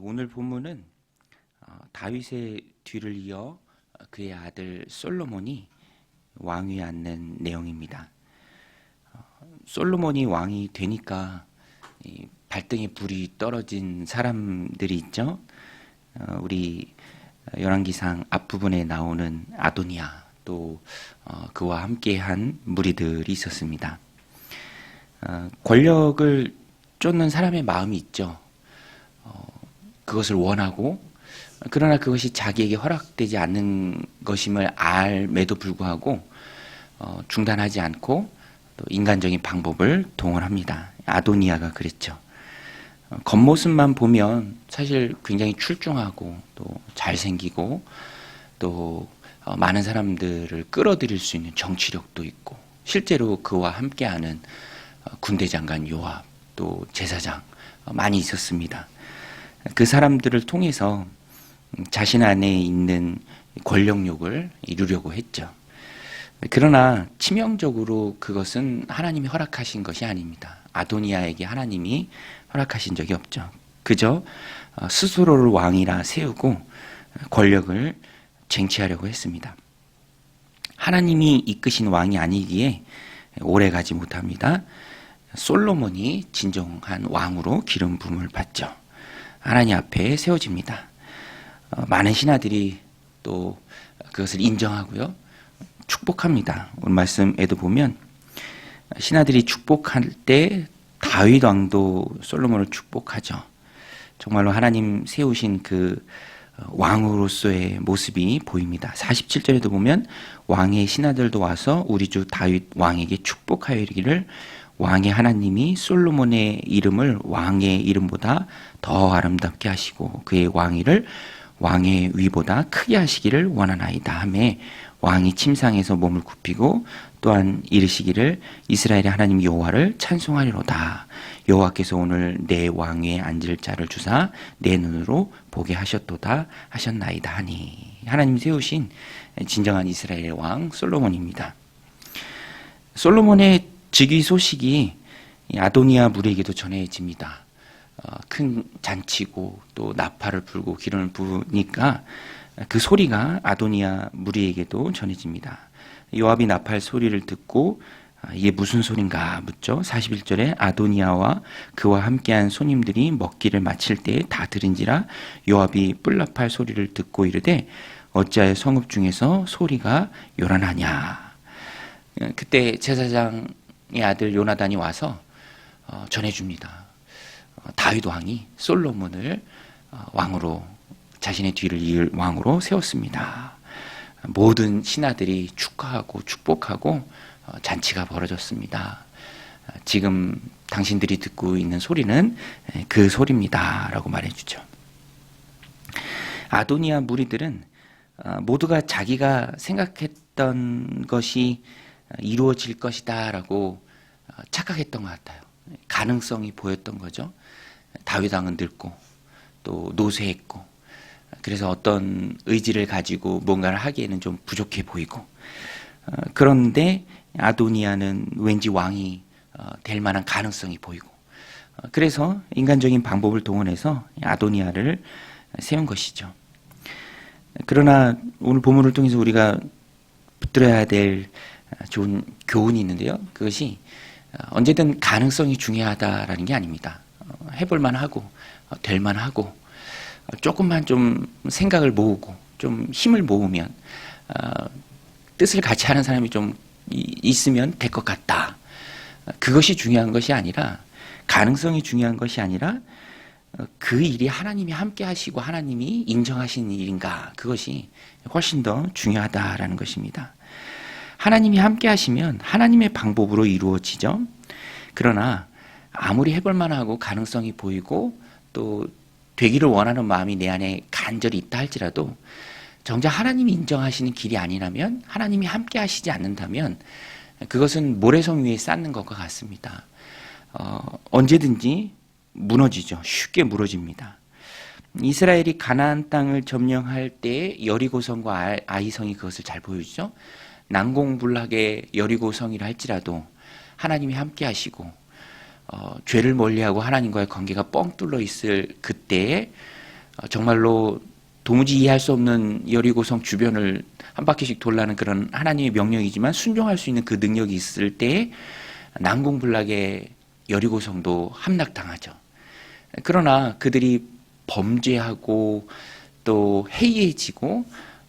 오늘 본문은 어, 다윗의 뒤를 이어 그의 아들 솔로몬이 왕위에 앉는 내용입니다. 어, 솔로몬이 왕이 되니까 이 발등에 불이 떨어진 사람들이 있죠. 어, 우리 열왕기상 앞부분에 나오는 아도니아 또 어, 그와 함께한 무리들이 있었습니다. 어, 권력을 쫓는 사람의 마음이 있죠. 어, 그것을 원하고 그러나 그것이 자기에게 허락되지 않는 것임을 알매도 불구하고 어, 중단하지 않고 또 인간적인 방법을 동원합니다. 아도니아가 그랬죠. 어, 겉모습만 보면 사실 굉장히 출중하고 또 잘생기고 또 어, 많은 사람들을 끌어들일 수 있는 정치력도 있고 실제로 그와 함께하는 어, 군대 장관 요압 또 제사장 어, 많이 있었습니다. 그 사람들을 통해서 자신 안에 있는 권력욕을 이루려고 했죠. 그러나 치명적으로 그것은 하나님이 허락하신 것이 아닙니다. 아도니아에게 하나님이 허락하신 적이 없죠. 그저 어, 스스로를 왕이라 세우고 권력을 쟁취하려고 했습니다. 하나님이 이끄신 왕이 아니기에 오래 가지 못합니다. 솔로몬이 진정한 왕으로 기름 부음을 받죠. 하나님 앞에 세워집니다. 어, 많은 신하들이 또 그것을 인정하고요. 축복합니다. 오늘 말씀에도 보면 신하들이 축복할 때 다윗 왕도 솔로몬을 축복하죠. 정말로 하나님 세우신 그 왕으로서의 모습이 보입니다. 47절에도 보면 왕의 신하들도 와서 우리 주 다윗 왕에게 축복하여 이르기를 왕의 하나님이 솔로몬의 이름을 왕의 이름보다 더 아름답게 하시고 그의 왕위를 왕의 위보다 크게 하시기를 원하나이다 하매 왕이 침상에서 몸을 굽히고 또한 이르시기를 이스라엘의 하나님 여호와를 찬송하리로다 여호와께서 오늘 내 왕위에 앉을 자를 주사 내 눈으로 보게 하셨도다 하셨나이다 하니 하나님 세우신 진정한 이스라엘의 왕 솔로몬입니다. 솔로몬의 즉위 소식이 아도니아 무리에게도 전해집니다. 어, 큰 잔치고 또 나팔을 불고 기름을 부으니까 그 소리가 아도니아 무리에게도 전해집니다. 요압이 나팔 소리를 듣고 아, 이게 무슨 소린가 묻죠. 41절에 아도니아와 그와 함께한 손님들이 먹기를 마칠 때다 들은지라 요압이 뿔나팔 소리를 듣고 이르되 어찌하여 성읍 중에서 소리가 요란하냐. 어, 그때 제사장의 아들 요나단이 와서 어, 전해줍니다. 어, 다윗 왕이 솔로몬을 왕으로 자신의 뒤를 이을 왕으로 세웠습니다. 모든 신하들이 축하하고 축복하고 잔치가 벌어졌습니다. 지금 당신들이 듣고 있는 소리는 그 소리입니다 라고 말해주죠. 아도니아 무리들은 모두가 자기가 생각했던 것이 이루어질 것이다라고 착각했던 것 같아요. 가능성이 보였던 거죠. 다윗 왕은 늙고 또 노쇠했고 그래서 어떤 의지를 가지고 뭔가를 하기에는 좀 부족해 보이고 그런데 아도니아는 왠지 왕이 어, 될 만한 가능성이 보이고 어, 그래서 인간적인 방법을 동원해서 아도니아를 세운 것이죠. 그러나 오늘 본문을 통해서 우리가 붙들어야 될 좋은 교훈이 있는데요. 그것이 어, 언제든 가능성이 중요하다라는 게 아닙니다. 해볼 만 하고 될 만 하고 조금만 좀 생각을 모으고 좀 힘을 모으면 뜻을 같이 하는 사람이 좀 있으면 될 것 같다. 그것이 중요한 것이 아니라 가능성이 중요한 것이 아니라 그 일이 하나님이 함께 하시고 하나님이 인정하신 일인가 그것이 훨씬 더 중요하다라는 것입니다. 하나님이 함께 하시면 하나님의 방법으로 이루어지죠. 그러나 아무리 해볼 만 하고 가능성이 보이고 또 되기를 원하는 마음이 내 안에 간절히 있다 할지라도 정작 하나님이 인정하시는 길이 아니라면 하나님이 함께 하시지 않는다면 그것은 모래성 위에 쌓는 것과 같습니다. 어, 언제든지 무너지죠. 쉽게 무너집니다. 이스라엘이 가나안 땅을 점령할 때 여리고성과 아이성이 그것을 잘 보여주죠. 난공불락의 여리고성이라 할지라도 하나님이 함께 하시고 어, 죄를 멀리하고 하나님과의 관계가 뻥 뚫려 있을 그때에 어, 정말로 도무지 이해할 수 없는 여리고성 주변을 한 바퀴씩 돌라는 그런 하나님의 명령이지만 순종할 수 있는 그 능력이 있을 때 난공불락의 여리고성도 함락당하죠. 그러나 그들이 범죄하고 또 해이해지고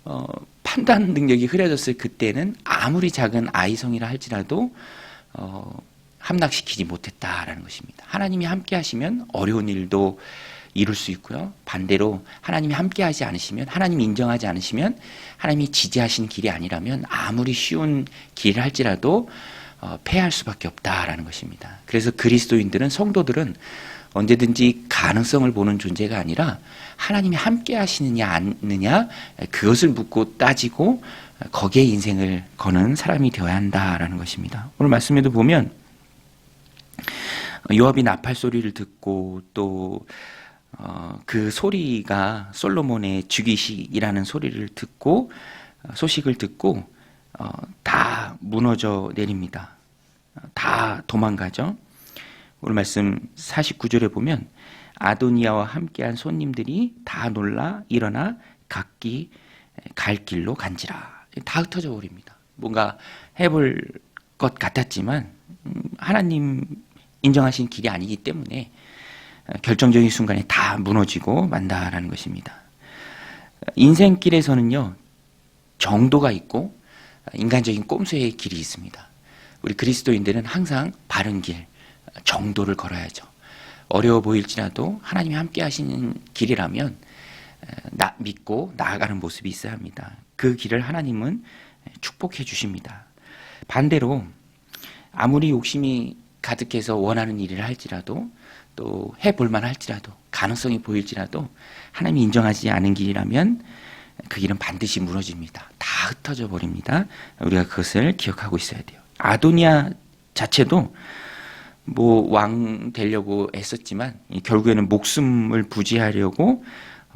어, 판단 능력이 흐려졌을 그때는 아무리 작은 아이성이라 할지라도 어, 함락시키지 못했다라는 것입니다. 하나님이 함께 하시면 어려운 일도 이룰 수 있고요. 반대로 하나님이 함께 하지 않으시면 하나님이 인정하지 않으시면 하나님이 지지하신 길이 아니라면 아무리 쉬운 길을 할지라도 어, 패할 수밖에 없다라는 것입니다. 그래서 그리스도인들은 성도들은 언제든지 가능성을 보는 존재가 아니라 하나님이 함께 하시느냐 않느냐 그것을 묻고 따지고 거기에 인생을 거는 사람이 되어야 한다라는 것입니다. 오늘 말씀에도 보면 요압이 나팔 소리를 듣고 또 어, 그 소리가 솔로몬의 주기시이라는 소리를 듣고 어, 소식을 듣고 어, 다 무너져 내립니다. 어, 다 도망가죠. 오늘 말씀 49절에 보면 아도니아와 함께한 손님들이 다 놀라 일어나 각기 갈 길로 간지라 다 흩어져 버립니다. 뭔가 해볼 것 같았지만 음, 하나님 인정하신 길이 아니기 때문에 결정적인 순간에 다 무너지고 만다라는 것입니다. 인생길에서는요 정도가 있고 인간적인 꼼수의 길이 있습니다. 우리 그리스도인들은 항상 바른 길, 정도를 걸어야죠. 어려워 보일지라도 하나님이 함께 하시는 길이라면 나, 믿고 나아가는 모습이 있어야 합니다. 그 길을 하나님은 축복해 주십니다. 반대로 아무리 욕심이 가득해서 원하는 일을 할지라도 또 해볼만 할지라도 가능성이 보일지라도 하나님이 인정하지 않은 길이라면 그 길은 반드시 무너집니다. 다 흩어져 버립니다. 우리가 그것을 기억하고 있어야 돼요. 아도니아 자체도 뭐 왕 되려고 했었지만 결국에는 목숨을 부지하려고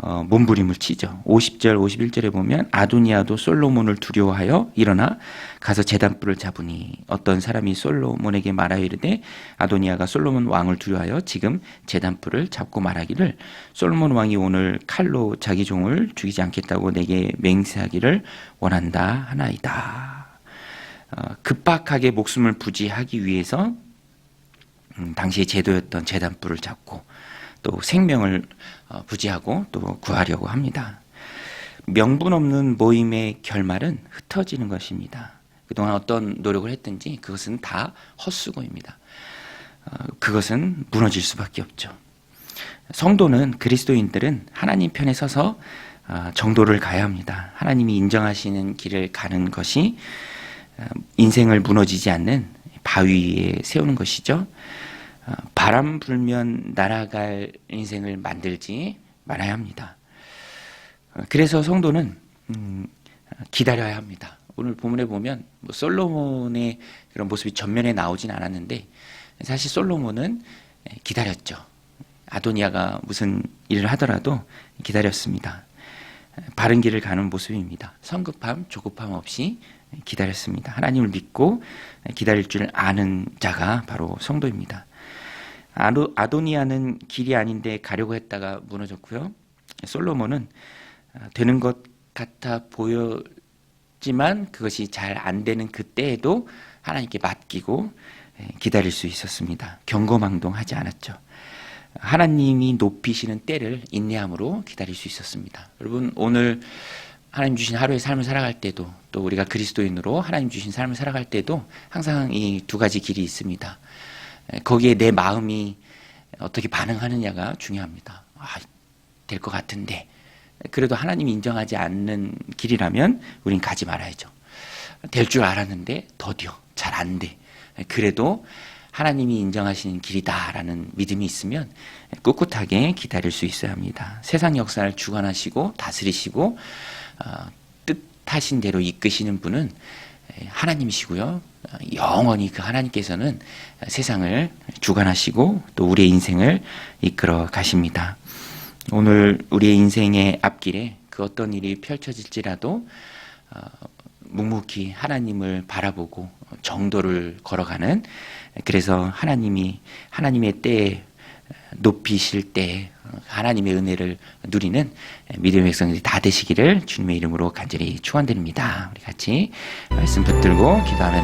어, 몸부림을 치죠. 50절, 51절에 보면 아도니아도 솔로몬을 두려워하여 일어나 가서 제단불을 잡으니 어떤 사람이 솔로몬에게 말하여 이르되 아도니아가 솔로몬 왕을 두려워하여 지금 제단불을 잡고 말하기를 솔로몬 왕이 오늘 칼로 자기 종을 죽이지 않겠다고 내게 맹세하기를 원한다 하나이다. 어, 급박하게 목숨을 부지하기 위해서 음, 당시의 제도였던 제단불을 잡고 또 생명을 어, 부지하고 또 구하려고 합니다. 명분 없는 모임의 결말은 흩어지는 것입니다. 그동안 어떤 노력을 했든지 그것은 다 헛수고입니다. 어, 그것은 무너질 수밖에 없죠. 성도는 그리스도인들은 하나님 편에 서서 어, 정도를 가야 합니다. 하나님이 인정하시는 길을 가는 것이 인생을 무너지지 않는 바위 위에 세우는 것이죠. 어, 바람 불면 날아갈 인생을 만들지 말아야 합니다. 어, 그래서 성도는 음, 기다려야 합니다. 오늘 본문에 보면 뭐 솔로몬의 그런 모습이 전면에 나오진 않았는데 사실 솔로몬은 기다렸죠. 아도니아가 무슨 일을 하더라도 기다렸습니다. 바른 길을 가는 모습입니다. 성급함, 조급함 없이 기다렸습니다. 하나님을 믿고 기다릴 줄 아는 자가 바로 성도입니다. 아도니아는 길이 아닌데 가려고 했다가 무너졌고요. 솔로몬은 아, 되는 것 같아 보였지만 그것이 잘 안 되는 그때에도 하나님께 맡기고 예, 기다릴 수 있었습니다. 경거망동하지 않았죠. 하나님이 높이시는 때를 인내함으로 기다릴 수 있었습니다. 여러분 오늘 하나님 주신 하루의 삶을 살아갈 때도 또 우리가 그리스도인으로 하나님 주신 삶을 살아갈 때도 항상 이 두 가지 길이 있습니다. 거기에 내 마음이 어떻게 반응하느냐가 중요합니다. 아, 될 것 같은데. 그래도 하나님이 인정하지 않는 길이라면 우린 가지 말아야죠. 될 줄 알았는데 더디어. 잘 안 돼. 그래도 하나님이 인정하시는 길이다라는 믿음이 있으면 꿋꿋하게 기다릴 수 있어야 합니다. 세상 역사를 주관하시고 다스리시고 어, 뜻하신 대로 이끄시는 분은 하나님이시고요. 영원히 그 하나님께서는 세상을 주관하시고 또 우리의 인생을 이끌어 가십니다. 오늘 우리의 인생의 앞길에 그 어떤 일이 펼쳐질지라도 어, 묵묵히 하나님을 바라보고 정도를 걸어가는 그래서 하나님이 하나님의 때에 높이실 때 하나님의 은혜를 누리는 믿음의 백성들이 다 되시기를 주님의 이름으로 간절히 축원드립니다. 우리 같이 말씀 붙들고 기도하며